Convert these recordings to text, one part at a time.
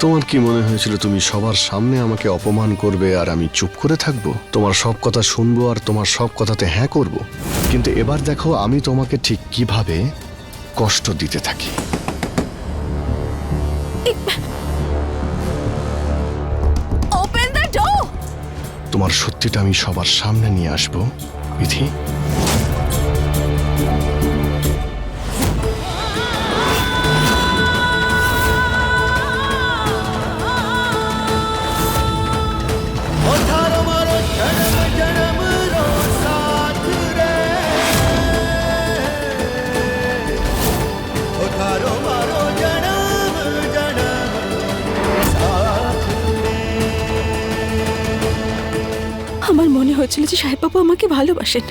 তোমার কি মনে হয়েছিল তুমি সবার সামনে আমাকে অপমান করবে আর আমি চুপ করে থাকব? তোমার সব কথা শুনব আর তোমার সব কথাতে হ্যাঁ করব। কিন্তু এবার দেখো আমি তোমাকে ঠিক কীভাবে কষ্ট দিতে থাকি। তোমার সত্যিটা আমি সবার সামনে নিয়ে আসব বিধি। যে সাহেববাবু আমাকে ভালোবাসেন।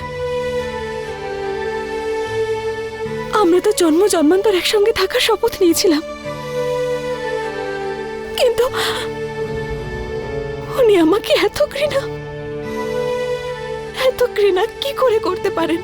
আমরা তো জন্ম জন্মান্তর একসঙ্গে থাকার শপথ নিয়েছিলাম। কিন্তু উনি আমাকে এত ঘৃণা এত ঘৃণা কি করে করতে পারেন?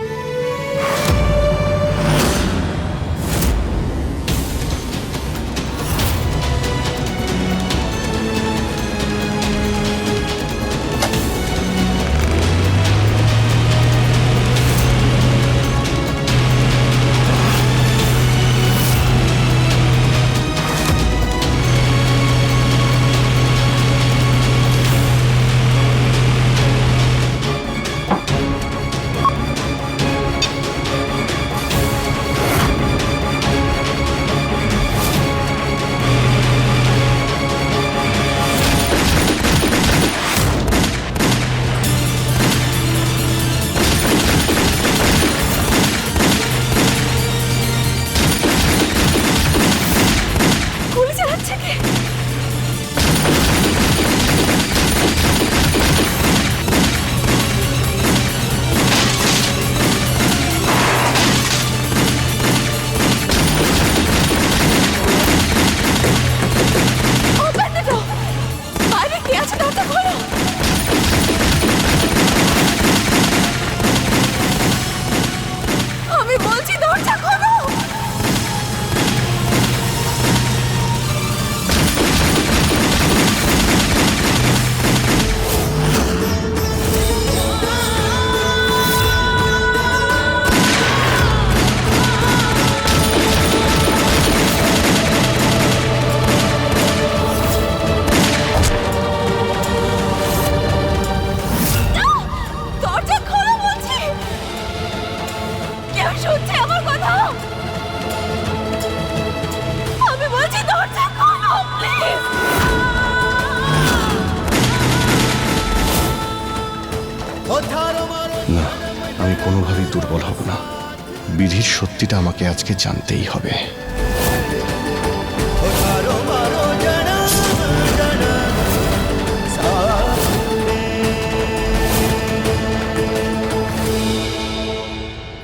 আজকে জানতেই হবে।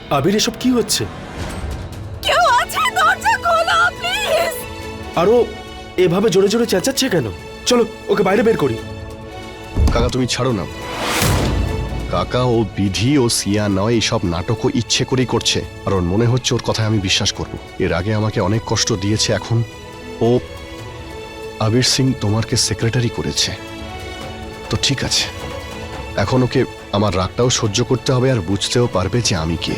আবির এসব কি হচ্ছে? আরও এভাবে জোরে জোরে চেঁচাচ্ছে কেন? চলো ওকে বাইরে বের করি। কাকা তুমি ছাড়ো না। কাকা ও বিধি ও সিয়া নয় এইসব নাটকও ইচ্ছে করেই করছে। ওর মনে হচ্ছে ওর কথায় আমি বিশ্বাস করব। এর আগে আমাকে অনেক কষ্ট দিয়েছে, এখন ও আবির সিং তোমারকে সেক্রেটারি করেছে। তো ঠিক আছে। এখন ওকে আমার রাগটাও সহ্য করতে হবে আর বুঝতেও পারবে যে আমি কে।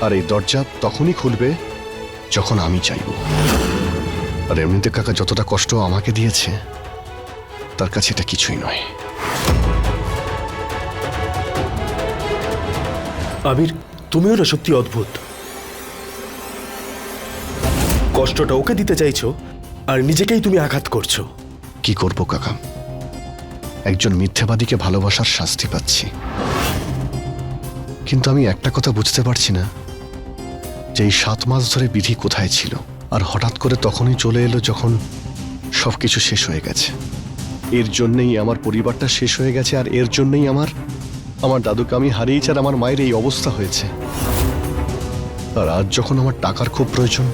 আর এই দরজা তখনই খুলবে যখন আমি চাইব। আর এমনিতে কাকা যতটা কষ্ট আমাকে দিয়েছে তার কাছে এটা কিছুই নয়। আবির তুমিও না সত্যি অদ্ভুত। কষ্টটা ওকে দিতে চাইছো আর নিজেকেই তুমি আঘাত করছ। কি করব কাকা? একজন মিথ্যাবাদীকে ভালোবাসার শাস্তি পাচ্ছি। কিন্তু আমি একটা কথা বুঝতে পারছি না যে এই সাত মাস ধরে বিধি কোথায় ছিল? আর হঠাৎ করে তখনই চলে এলো যখন সবকিছু শেষ হয়ে গেছে। এর জন্যই আমার পরিবারটা শেষ হয়ে গেছে আর এর জন্যই আমার আমার দাদুকে আমি হারিয়েছি আর আমার মায়ের এই অবস্থা হয়েছে। আর আজ যখন আমার টাকার খুব প্রয়োজন,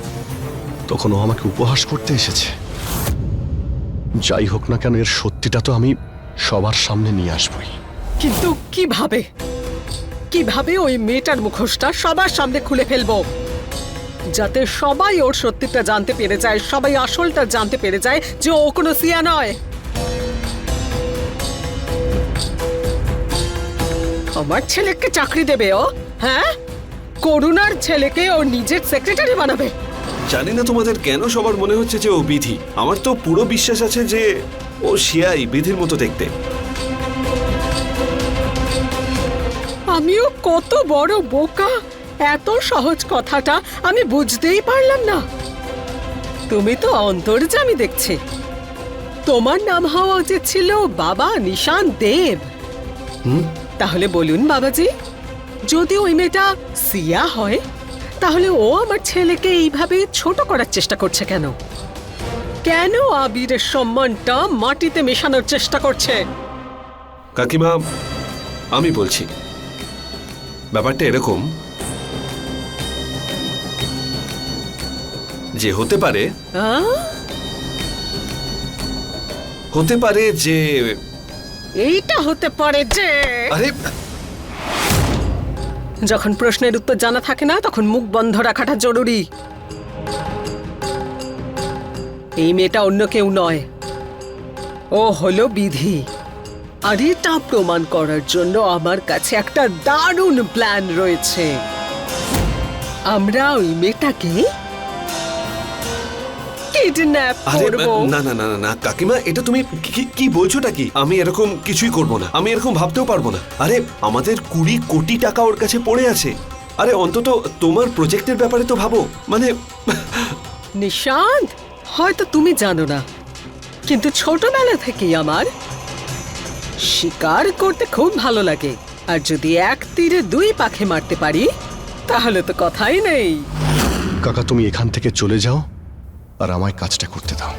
তখন ও আমাকে উপহাস করতে এসেছে। যাই হোক না কেন, এর সত্যিটা তো আমি সবার সামনে নিয়ে আসবই। কিন্তু কীভাবে? কীভাবে ওই মেয়েটার মুখোশটা সবার সামনে খুলে ফেলব? যাতে সবাই ওর সত্যিটা জানতে পেরে যায়, সবাই আসলটা জানতে পেরে যায় যে ও কোনো সিয়া নয়। আমার ছেলেকে চাকরি দেবে ও? হ্যাঁ? করুণার ছেলেকে ও নিজের সেক্রেটারি বানাবে। জানি না তোমাদের কেন সবার মনে হচ্ছে যে ও বিধি। আমার তো পুরো বিশ্বাস আছে যে ও শিয়াই বিধির মতো দেখতে। আমিও কত বড় বোকা। এত সহজ কথাটা আমি বুঝতেই পারলাম না। তুমি তো অন্তর্জামি দেখছি। তোমার নাম হওয়া উচিত ছিল বাবা নিশান দেব। তাহলে বলুন বাবাজি। যদি ওই মেয়েটা সিয়া হয় তাহলে ও আমার ছেলেকে এইভাবে ছোট করার চেষ্টা করছে কেন? কেন আবিরের সম্মানটা মাটিতে মেশানোর চেষ্টা করছে? কাকিমা আমি বলছি ব্যাপারটা এরকম। যে হতে পারে হতে পারে যে এইটা হতে পারে যে আরে যখন প্রশ্নের উত্তর জানা থাকে না তখন মুখ বন্ধ রাখাটা জরুরি। এই মেয়েটা অন্য কেউ নয়। ও হলো বিধি। আর এটা প্রমাণ করার জন্য আমার কাছে একটা দারুণ প্ল্যান রয়েছে। আমরা ওই মেয়েটাকে কিডন্যাপ আরে করব না না না না না কাকিমা এটা তুমি কি- কি বলছোটা কি? আমি এরকম কিছুই করব না। আমি এরকম ভাবতেও পারব না। আরে আমাদের কুড়ি কোটি টাকা ওর কাছে পড়ে আছে। আরে অন্তত তোমার প্রজেক্টের ব্যাপারে তো ভাবো। মানে নিশান্ত হয়তো তুমি জানো না। কিন্তু ছোটবেলা থেকেই আমার শিকার করতে খুব ভালো লাগে। আর যদি এক তীরে দুই পাখি মারতে পারি তাহলে তো কথাই নেই। কাকা তুমি এখান থেকে চলে যাও। আর আমায় কাজটা করতে দাও।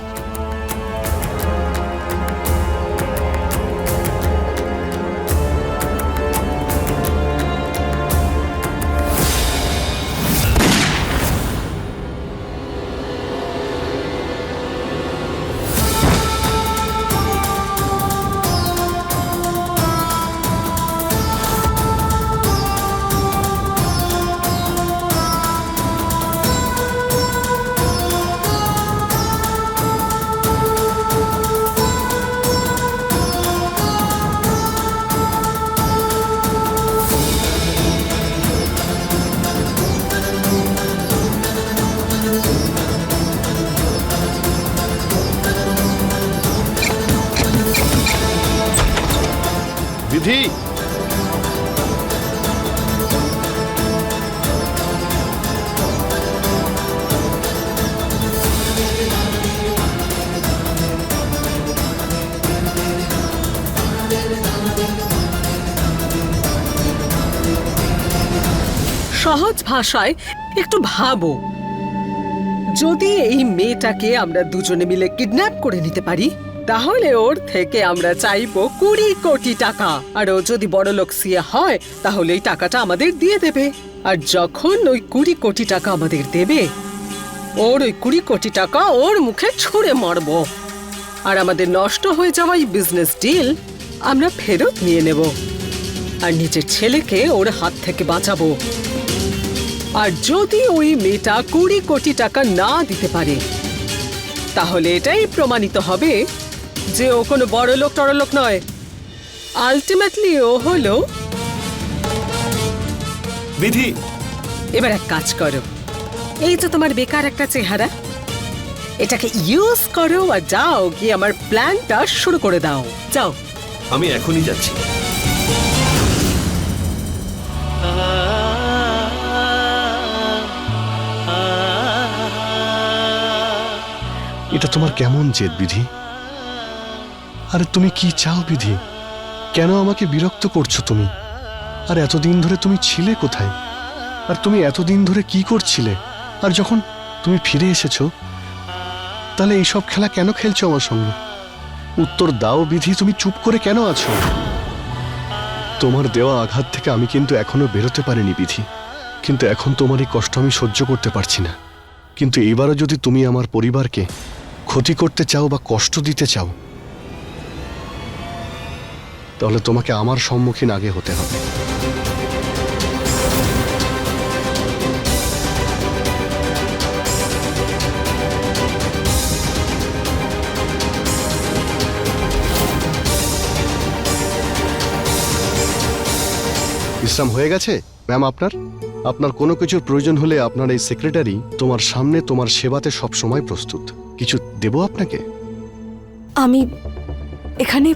সহজ ভাষায় একটু ভাবো। যদি এই মেয়েটাকে আমরা দুজনে মিলে কিডন্যাপ করে নিতে পারি, তাহলে ওর থেকে আমরা চাইব কুড়ি কোটি টাকা। আর ও যদি বড় লোক সিয়া হয়, তাহলে এই টাকাটা আমাদের দিয়ে দেবে। আর যখন ওই কুড়ি কোটি টাকা আমাদের দেবে, ওর ওই কুড়ি কোটি টাকা ওর মুখে ছুঁড়ে মারবো। আর আমাদের নষ্ট হয়ে যাওয়া এই বিজনেস ডিল আমরা ফেরত নিয়ে নেব। আর নিজের ছেলেকে ওর হাত থেকে বাঁচাবো। আর যদি ওই মেয়েটা কুড়ি কোটি টাকা না দিতে পারে তাহলে এটাই প্রমাণিত হবে যে ও কোনো বড় লোক টড়লোক নয়। আলটিমেটলি ও হলো বিধি। এবার এক কাজ করো। এই যে তোমার বেকার একটা চেহারা এটাকে ইউজ করো আর যাও গিয়ে আমার প্ল্যানটা শুরু করে দাও। যাও। আমি এখনই যাচ্ছি। এটা তোমার কেমন জেদ বিধি? আরে তুমি কি চাও বিধি? কেন আমাকে বিরক্ত করছ তুমি? আর এতদিন ধরে তুমি ছিলে কোথায়? আর তুমি এতদিন ধরে কি করছিলে? আর যখন তুমি ফিরে এসেছ, তাহলে এইসব খেলা কেন খেলছো আমার সঙ্গে? উত্তর দাও বিধি, তুমি চুপ করে কেন আছো? তোমার দেওয়া আঘাত থেকে আমি কিন্তু এখনও বেরোতে পারিনি বিধি। কিন্তু এখন তোমার এই কষ্ট আমি সহ্য করতে পারছি না। কিন্তু এবারও যদি তুমি আমার পরিবারকে ক্ষতি করতে চাও বা কষ্ট দিতে চাও, তাহলে তোমাকে আমার সম্মুখীন আগে হতে হবে। বিশ্রাম হয়ে গেছে? ম্যাম আপনার? আপনার কোনো কিছুর প্রয়োজন হলে আপনার এই সেক্রেটারি তোমার সামনে তোমার সেবাতে সব সময় প্রস্তুত। কিছু দেবো আপনাকে? আমি এখানে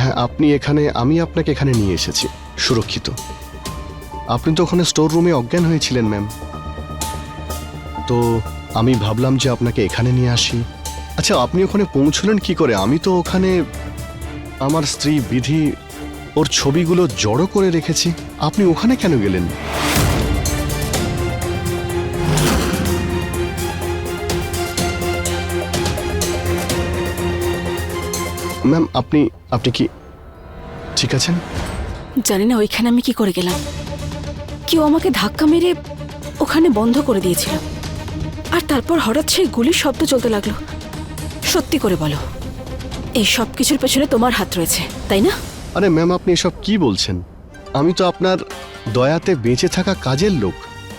হ্যাঁ আপনি এখানে আমি আপনাকে এখানে নিয়ে এসেছি সুরক্ষিত। আপনি তো ওখানে স্টোর রুমে অজ্ঞান হয়েছিলেন ম্যাম। তো আমি ভাবলাম যে আপনাকে এখানে নিয়ে আসি। আচ্ছা আপনি ওখানে পৌঁছলেন কি করে? আমি তো ওখানে আমার স্ত্রী বিধি ওর ছবিগুলো জড়ো করে রেখেছি। আপনি ওখানে কেন গেলেন? ম্যাম, আপনি আপনি কি ঠিক আছেন? জানি না, ওইখানে আমি কি করে গেলাম। কেউ আমাকে ধাক্কা মেরে ওখানে বন্ধ করে দিয়েছিল। আর তারপর হঠাৎ সেই গুলির শব্দ চলতে লাগল। সত্যি করে বলো, এই সব কিছুর পেছনে তোমার হাত রয়েছে, তাই না? আরে ম্যাম, আপনি এসব কি বলছেন? আমি তো আপনার দয়াতে বেঁচে থাকা কাজের লোক।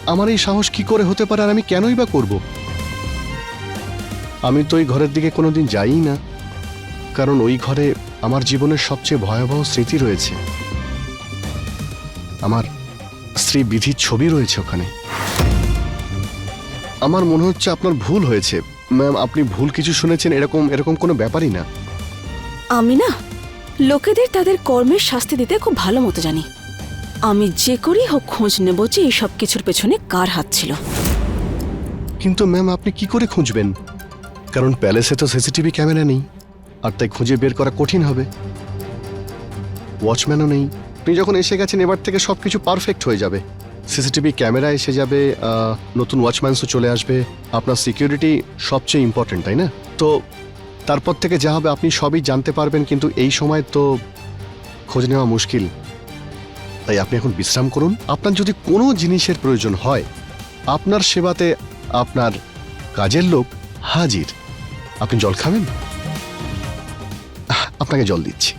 আমার এই সাহস কি করে হতে পারে আর আমি কেনই বা করব? আমি তো ওই ঘরের দিকে কোনোদিন যাই না। কারণ ওই ঘরে আমার জীবনের সবচেয়ে ভয়াবহ স্মৃতি রয়েছে। আমার স্ত্রী বিধির ছবি রয়েছে ওখানে। আমার মনে হচ্ছে আপনার ভুল হয়েছে। ম্যাম, আপনি ভুল কিছু শুনেছেন, এরকম এরকম কোনো ব্যাপারই না। আমি না? লোকেদের তাদের কর্মের শাস্তি দিতে খুব ভালো মতো জানি। আমি যে করি হোক খোঁজ নেব যে এই সব কিছুর পেছনে কার হাত ছিল। কিন্তু ম্যাম, আপনি কি করে খুঁজবেন? কারণ প্যালেসে তো সিসিটিভি ক্যামেরা নেই, আর তাই খুঁজে বের করা কঠিন হবে। ওয়াচম্যানও নেই। আপনি যখন এসে গেছেন, এবার থেকে সব কিছু পারফেক্ট হয়ে যাবে। সিসিটিভি ক্যামেরা এসে যাবে নতুন ওয়াচম্যানসও চলে আসবে। আপনার সিকিউরিটি সবচেয়ে ইম্পর্টেন্ট তাই না? তো তারপর থেকে যা হবে আপনি সবই জানতে পারবেন, কিন্তু এই সময় তো খোঁজ নেওয়া মুশকিল। তাই আপনি এখন বিশ্রাম করুন। আপনার যদি কোনো জিনিসের প্রয়োজন হয়, আপনার সেবাতে আপনার কাজের লোক হাজির। আপনি জল খাবেন? আপনাকে জল দিচ্ছি।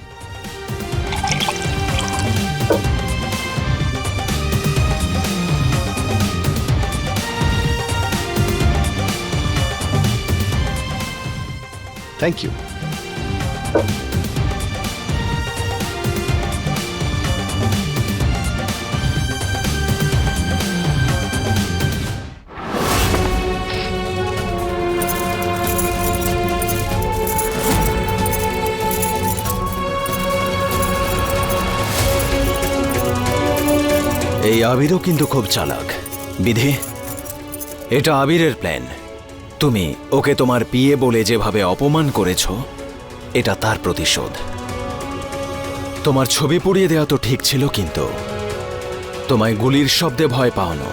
থ্যাংক ইউ এই আবিরও কিন্তু খুব চালাক। বিধি এটা আবিরের প্ল্যান তুমি ওকে তোমার পিয়ে বলে যেভাবে অপমান করেছ, এটা তার প্রতিশোধ। তোমার ছবি পুড়িয়ে দেওয়া তো ঠিক ছিল কিন্তু, তোমায় গুলির শব্দে ভয় পাওয়ানো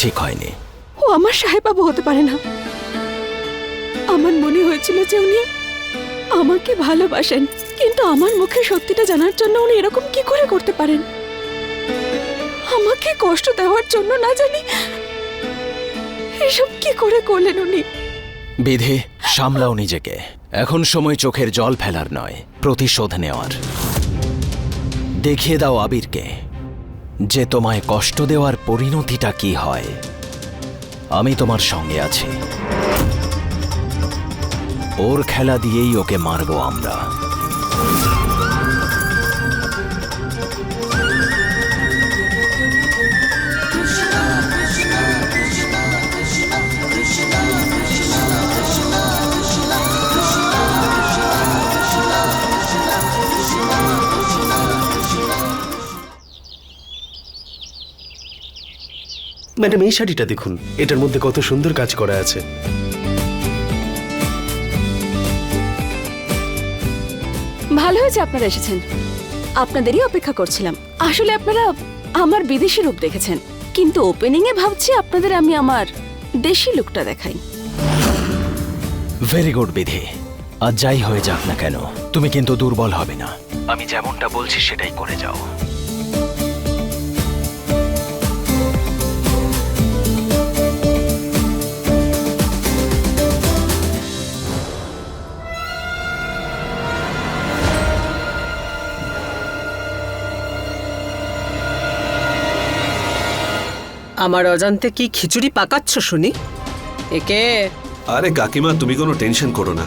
ঠিক হয়নি। ও আমার সাহেবাবু হতে পারে না। আমার মনে হয়েছিল যে উনি আমাকে ভালোবাসেন, কিন্তু আমার মুখে সত্যিটা জানার জন্য উনি এরকম কি করে করতে পারেন? আমাকে কষ্ট দেওয়ার জন্য না জানি এসব কি করে করলেন উনি? বিধে, সামলাও নিজেকে। এখন সময় চোখের জল ফেলার নয়, প্রতিশোধ নেওয়ার। দেখিয়ে দাও আবিরকে, যে তোমায় কষ্ট দেওয়ার পরিণতিটা কি হয়। আমি তোমার সঙ্গে আছি। ওর খেলা দিয়েই ওকে মারবো আমরা। ম্যাডাম এই শাড়িটা দেখুন। এটার মধ্যে কত সুন্দর কাজ করা আছে। ভালো হয়েছে আপনারা এসেছেন। আপনাদেরই অপেক্ষা করছিলাম। আসলে আপনারা আমার বিদেশি রূপ দেখেছেন। কিন্তু ওপেনিং এ ভাবছি আপনাদের আমি আমার দেশি লুকটা দেখাই। ভেরি গুড বিধি। আর যাই হয়ে যাক না কেন তুমি কিন্তু দুর্বল হবে না। আমি যেমনটা বলছি সেটাই করে যাও। আমার অজান্তে কি খিচুড়ি পাকাচ্ছ, শুনি? একে? আরে কাকিমা, তুমি কোনো টেনশন করো না।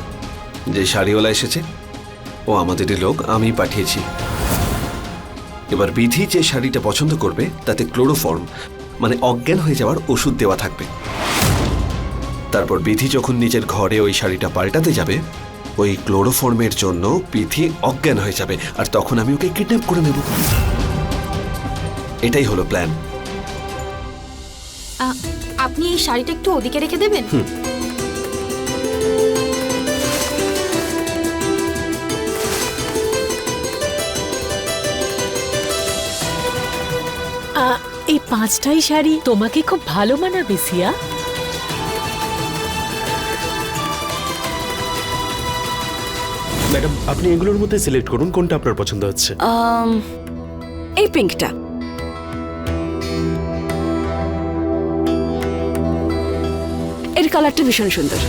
যে শাড়িওয়ালা এসেছে, ও আমাদেরই লোক, আমি পাঠিয়েছি। এবার বিধি যে শাড়িটা পছন্দ করবে, তাতে ক্লোরোফর্ম মানে অজ্ঞান হয়ে যাওয়ার ওষুধ দেওয়া থাকবে। তারপর বিধি যখন নিজের ঘরে ওই শাড়িটা পাল্টাতে যাবে, ওই ক্লোরোফর্মের জন্য বিধি অজ্ঞান হয়ে যাবে, আর তখন আমি ওকে কিডন্যাপ করে নেব। এটাই হলো প্ল্যান। আপনি এই শাড়িটা একটু ওদিকে রেখে দেবেন? এই পাঁচটাই শাড়ি তোমাকে খুব ভালো মানাবে সিয়া। ম্যাডাম আপনি এগুলোর মধ্যে সিলেক্ট করুন কোনটা আপনার পছন্দ হচ্ছে। এই পিঙ্কটা। কালারটা ভীষণ সুন্দর।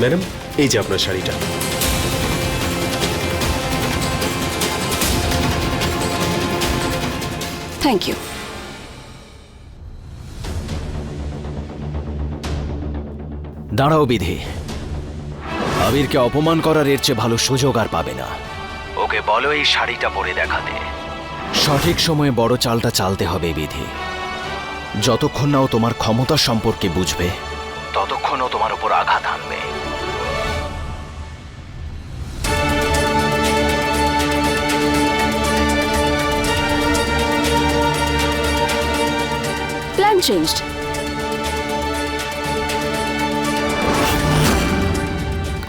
ম্যাডাম এই যে আপনার শাড়িটা। থ্যাংক ইউ দাঁড়াও বিধি। আবিরকে অপমান করার এর চেয়ে ভালো সুযোগ আর পাবে না। ওকে বলো এই শাড়িটা পরে দেখাতে। সঠিক সময়ে বড় চালটা চালতে হবে বিধি। যতক্ষণ না ও তোমার ক্ষমতা সম্পর্কে বুঝবে ততক্ষণ ও তোমার উপর আঘাত আনবে চেঞ্জড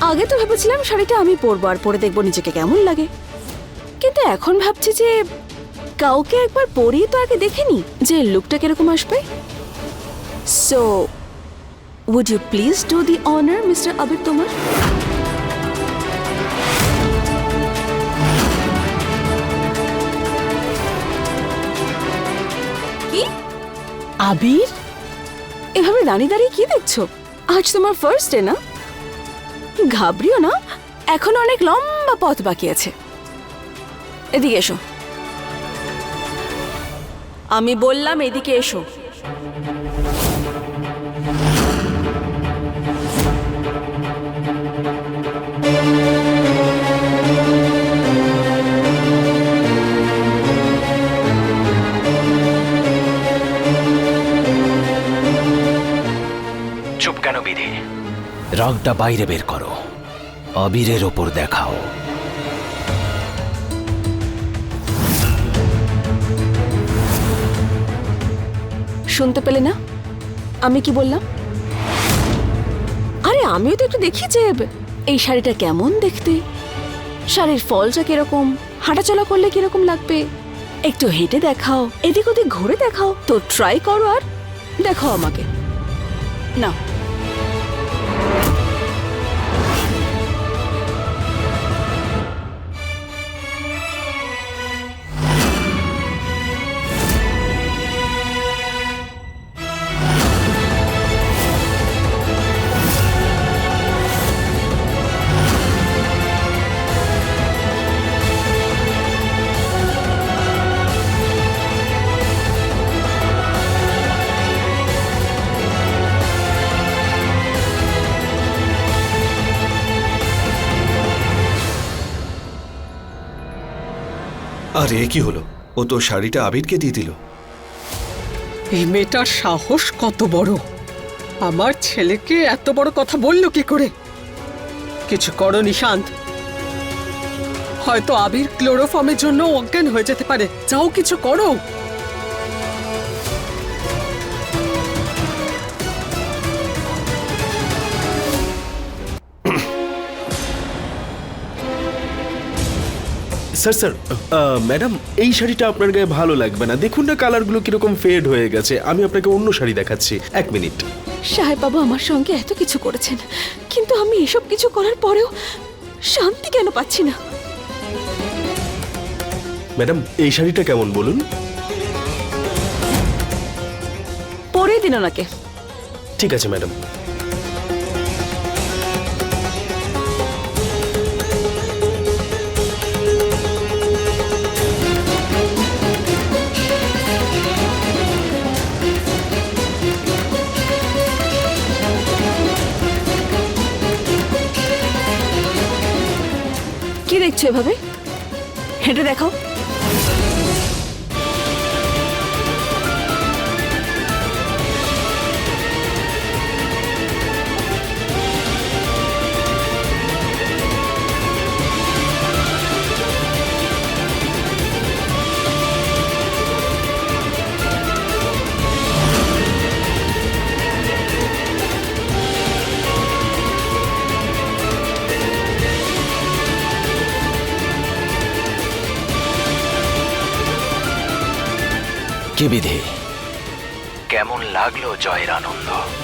আগে তো ভেবেছিলাম শাড়িটা আমি পরবো আর পরে দেখব নিজেকে কেমন লাগে। কিন্তু এখন ভাবছি যে কাউকে একবার পরিয়ে তো আগে দেখিনি যে লুকটা কীরকম আসবে। So would you please do the honour mister Abir তোমার আবির? এভাবে দাঁড়িয়ে দাঁড়িয়ে কি দেখছ? আজ তোমার ফার্স্ট ডে না? ঘাবড়িও না, এখন অনেক লম্বা পথ বাকি আছে। এদিকে এসো। আমি বললাম এদিকে এসো। রাগটা বাইরে বের করো। আবিরের ওপর দেখাও। শুনতে পেলে না? আমি কি বললাম? আরে, আমিও তো একটু দেখি যে এই শাড়িটা কেমন দেখতে? শাড়ির ফলটা কীরকম? হাঁটাচলা করলে কীরকম লাগবে? একটু হেঁটে দেখাও, এদিক ওদিক ঘুরে দেখাও, তো ট্রাই করো আর দেখাও আমাকে। না আর, এ কি হলো? ও তো শাড়িটা আবিরকে দিয়ে দিল। এই মেয়েটার সাহস কত বড়? আমার ছেলেকে এত বড় কথা বলল কি করে? কিছু করো নিশান্ত। হয়তো আবির ক্লোরোফর্মের জন্য অজ্ঞান হয়ে যেতে পারে। যাও কিছু করো। স্যার স্যার ম্যাডাম এই শাড়িটা আপনার গায়ে ভালো লাগবে না। দেখুন না কালারগুলো কীরকম ফেড হয়ে গেছে। আমি আপনাকে অন্য শাড়ি দেখাচ্ছি। এক মিনিট। সাহেব বাবু আমার সঙ্গে এত কিছু করেছেন কিন্তু আমি এসব কিছু করার পরেও শান্তি কেন পাচ্ছি না? ম্যাডাম এই শাড়িটা কেমন বলুন? দিন ওনাকে। ঠিক আছে ম্যাডাম। এভাবে? হেঁটে দেখাও। কি বিধি। কেমন লাগল জয়ের আনন্দ?